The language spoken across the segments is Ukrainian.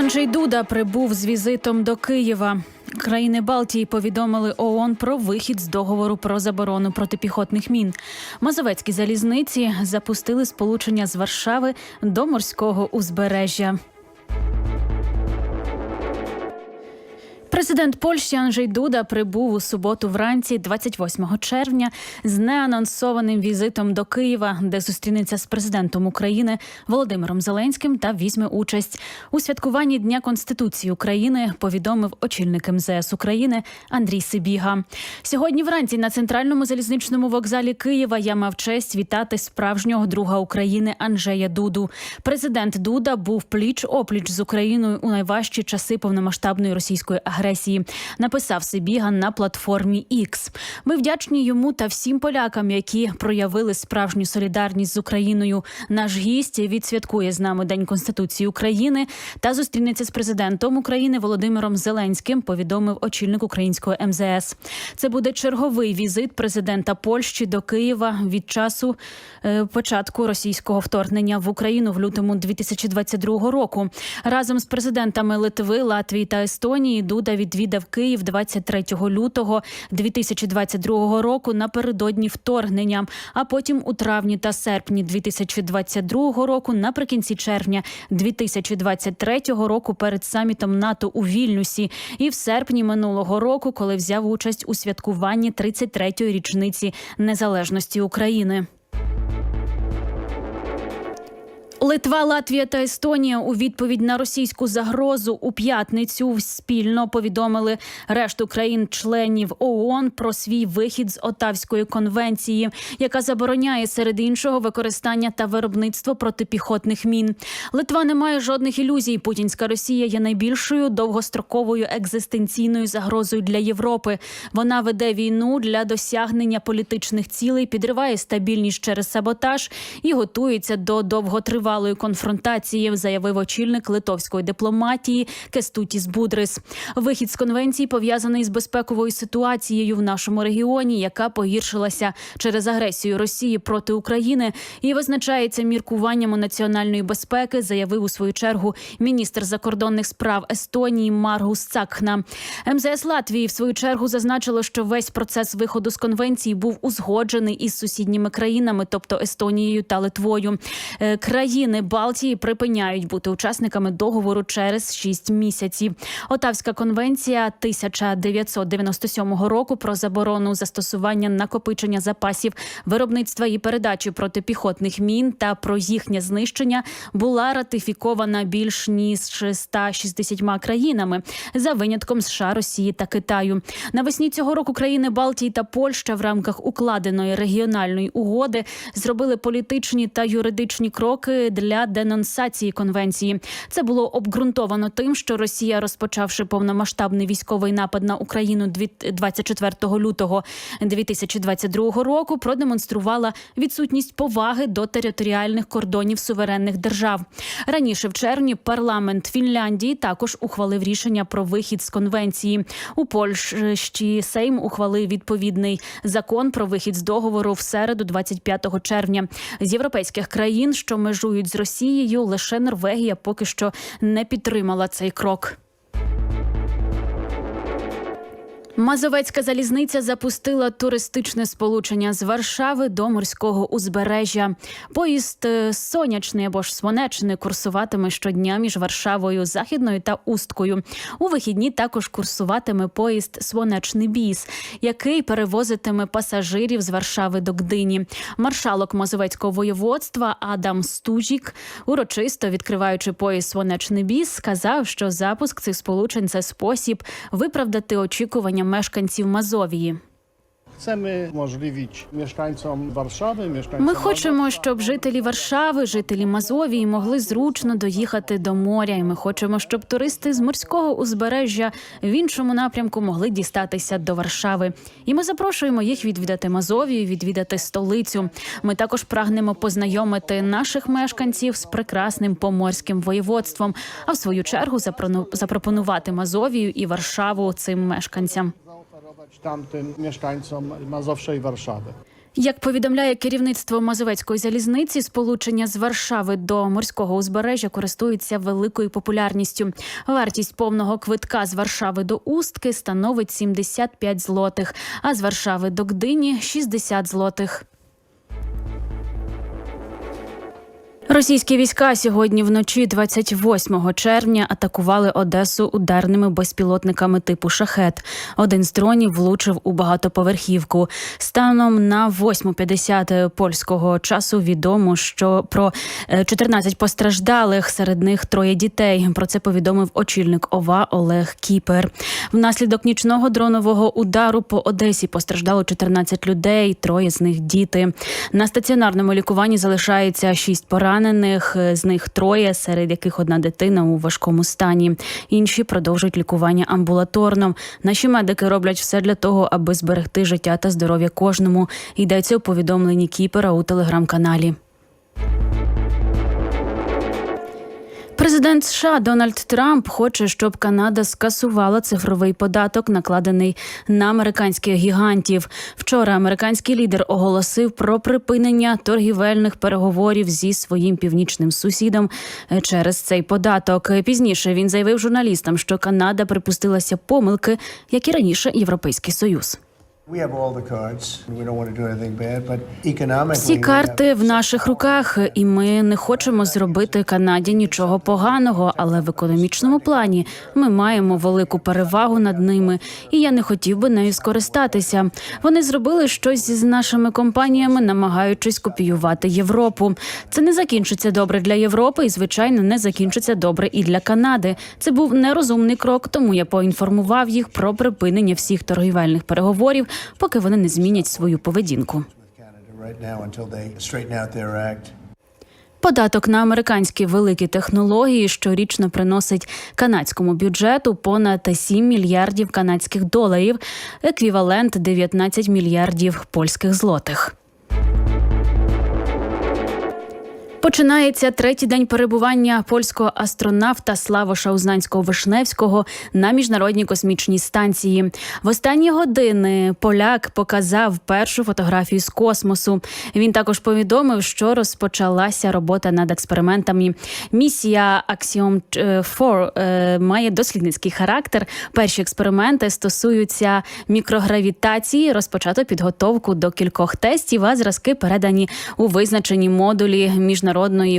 Анджей Дуда прибув з візитом до Києва. Країни Балтії повідомили ООН про вихід з договору про заборону протипіхотних мін. Мазовецькі залізниці запустили сполучення з Варшави до морського узбережжя. Президент Польщі Анджей Дуда прибув у суботу вранці, 28 червня, з неанонсованим візитом до Києва, де зустрінеться з президентом України Володимиром Зеленським та візьме участь у святкуванні Дня Конституції України. Повідомив очільник МЗС України Андрій Сибіга. Сьогодні вранці на центральному залізничному вокзалі Києва я мав честь вітати справжнього друга України Анджея Дуду. Президент Дуда був пліч опліч з Україною у найважчі часи повномасштабної російської агресії. Написав Сибіга на платформі X. Ми вдячні йому та всім полякам, які проявили справжню солідарність з Україною. Наш гість відсвяткує з нами День Конституції України та зустрінеться з президентом України Володимиром Зеленським. Повідомив очільник українського МЗС. Це буде черговий візит президента Польщі до Києва від часу е, початку російського вторгнення в Україну в лютому 2022 року. Разом з президентами Литви, Латвії та Естонії Дуда відвідав Київ 23 лютого 2022 року напередодні вторгнення, а потім у травні та серпні 2022 року, наприкінці червня 2023 року перед самітом НАТО у Вільнюсі, і в серпні минулого року, коли взяв участь у святкуванні 33-ї річниці незалежності України. Литва, Латвія та Естонія у відповідь на російську загрозу у п'ятницю спільно повідомили решту країн-членів ООН про свій вихід з Отавської конвенції, яка забороняє серед іншого використання та виробництво протипіхотних мін. Литва не має жодних ілюзій. Путінська Росія є найбільшою довгостроковою екзистенційною загрозою для Європи. Вона веде війну для досягнення політичних цілей, підриває стабільність через саботаж і готується до довготривалої конфронтації, заявив очільник литовської дипломатії Кестутіс Будрис. Вихід з конвенції пов'язаний з безпековою ситуацією в нашому регіоні, яка погіршилася через агресію Росії проти України і визначається міркуваннями національної безпеки, заявив у свою чергу міністр закордонних справ Естонії Маргус Цакхна. МЗС Латвії в свою чергу зазначило, що весь процес виходу з конвенції був узгоджений із сусідніми країнами, тобто Естонією та Литвою. Е, Країни Балтії припиняють бути учасниками договору через 6 місяців. Отавська конвенція 1997 року про заборону застосування накопичення запасів виробництва і передачі протипіхотних мін та про їхнє знищення була ратифікована більш ніж 160 країнами за винятком США, Росії та Китаю. Навесні цього року країни Балтії та Польща в рамках укладеної регіональної угоди зробили політичні та юридичні кроки для денонсації конвенції. Це було обґрунтовано тим, що Росія, розпочавши повномасштабний військовий напад на Україну дві- 24 лютого 2022 року, продемонструвала відсутність поваги до територіальних кордонів суверенних держав. Раніше в червні парламент Фінляндії також ухвалив рішення про вихід з конвенції. У Польщі Сейм ухвалив відповідний закон про вихід з договору в середу, 25 червня. З європейських країн, що межують з Росією, лише Норвегія поки що не підтримала цей крок. Мазовецька залізниця запустила туристичне сполучення з Варшави до морського узбережжя. Поїзд е, сонячний або ж свонечний курсуватиме щодня між Варшавою, Західною та Усткою. У вихідні також курсуватиме поїзд Свонечний біс, який перевозитиме пасажирів з Варшави до Гдині. Маршалок Мазовецького воєводства Адам Стужік, урочисто відкриваючи поїзд Свонечний біс, сказав, що запуск цих сполучень це спосіб виправдати очікування мешканців Мазовії. Chcemy umożliwić mieszkańcom Warszawy, mieszkańcom Ми хочемо, щоб жителі Варшави, жителі Мазовії могли зручно доїхати до моря. І ми хочемо, щоб туристи з морського узбережжя в іншому напрямку могли дістатися до Варшави. І ми запрошуємо їх відвідати Мазовію, відвідати столицю. Ми також прагнемо познайомити наших мешканців з прекрасним поморським воєводством, а в свою чергу запропонувати Мазовію і Варшаву цим мешканцям. Zaoferować tamtym mieszkańcom Mazowsza Варшави. Як повідомляє керівництво Мазовецької залізниці, сполучення з Варшави до морського узбережжя користується великою популярністю. Вартість повного квитка з Варшави до Устки становить 75 злотих, а з Варшави до Гдині 60 злотих. Російські війська сьогодні вночі, 28 червня, атакували Одесу ударними безпілотниками типу шахет. Один з дронів влучив у багатоповерхівку. Станом на 8.50 польського часу відомо, що про е, 14 постраждалих, серед них троє дітей. Про це повідомив очільник ОВА Олег Кіпер. Внаслідок нічного дронового удару по Одесі постраждало 14 людей, троє з них діти. На стаціонарному лікуванні залишається 6 поранених, з них троє, серед яких одна дитина у важкому стані. Інші продовжують лікування амбулаторно. Наші медики роблять все для того, аби зберегти життя та здоров'я кожному. Йдеться у повідомленні Кіпера у телеграм-каналі. Президент США Дональд Трамп хоче, щоб Канада скасувала цифровий податок, накладений на американських гігантів. Вчора американський лідер оголосив про припинення торгівельних переговорів зі своїм північним сусідом через цей податок. Пізніше він заявив журналістам, що Канада припустилася помилки, як і раніше Європейський Союз. Всі карти в наших руках, і ми не хочемо зробити Канаді нічого поганого, але в економічному плані ми маємо велику перевагу над ними, і я не хотів би нею скористатися. Вони зробили щось з нашими компаніями, намагаючись копіювати Європу. Це не закінчиться добре для Європи, і звичайно не закінчиться добре і для Канади. Це був нерозумний крок, тому я поінформував їх про припинення всіх торгівельних переговорів, поки вони не змінять свою поведінку. Податок на американські великі технології щорічно приносить канадському бюджету понад 7 мільярдів канадських доларів, еквівалент 19 мільярдів польських злотих. Починається третій день перебування польського астронавта Славоша Узнанського Вишневського на міжнародній космічній станції. В останні години поляк показав першу фотографію з космосу. Він також повідомив, що розпочалася робота над експериментами. Місія Axiom 4 е, має дослідницький характер. Перші експерименти стосуються мікрогравітації. Розпочато підготовку до кількох тестів, а зразки передані у визначені модулі міжнародної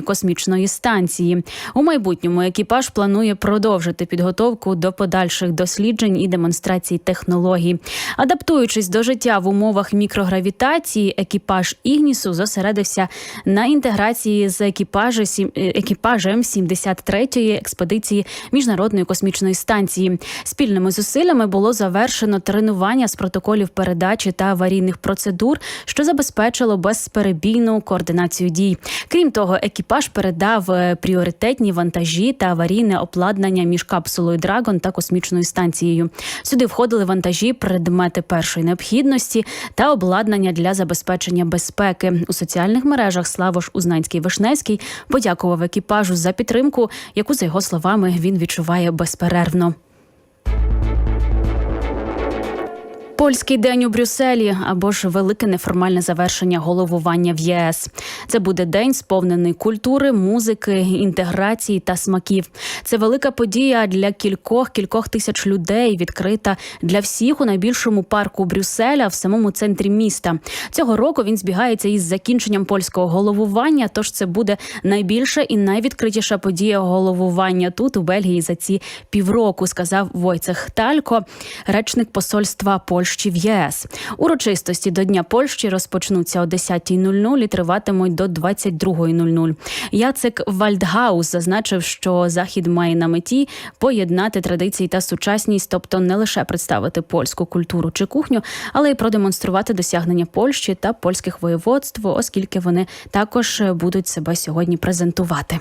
космічної станції. У майбутньому екіпаж планує продовжити підготовку до подальших досліджень і демонстрацій технологій. Адаптуючись до життя в умовах мікрогравітації, екіпаж Ігнісу зосередився на інтеграції з екіпажем, екіпажем 73-ї експедиції міжнародної космічної станції. Спільними зусиллями було завершено тренування з протоколів передачі та аварійних процедур, що забезпечило безперебійну координацію дій. Крім того, екіпаж передав е, пріоритетні вантажі та аварійне обладнання між капсулою Драгон та космічною станцією. Сюди входили вантажі, предмети першої необхідності та обладнання для забезпечення безпеки. У соціальних мережах Славош Узнанський Вишневський подякував екіпажу за підтримку, яку за його словами він відчуває безперервно. Польський день у Брюсселі або ж велике неформальне завершення головування в ЄС. Це буде день сповнений культури, музики, інтеграції та смаків. Це велика подія для кількох кількох тисяч людей, відкрита для всіх у найбільшому парку Брюсселя в самому центрі міста. Цього року він збігається із закінченням польського головування. Тож це буде найбільша і найвідкритіша подія головування тут у Бельгії за ці півроку, сказав Войцех Талько, речник посольства Польщі в ЄС. Урочистості до Дня Польщі розпочнуться о 10.00 і триватимуть до 22.00. Яцек Вальдгаус зазначив, що захід має на меті поєднати традиції та сучасність, тобто не лише представити польську культуру чи кухню, але й продемонструвати досягнення Польщі та польських воєводств, оскільки вони також будуть себе сьогодні презентувати.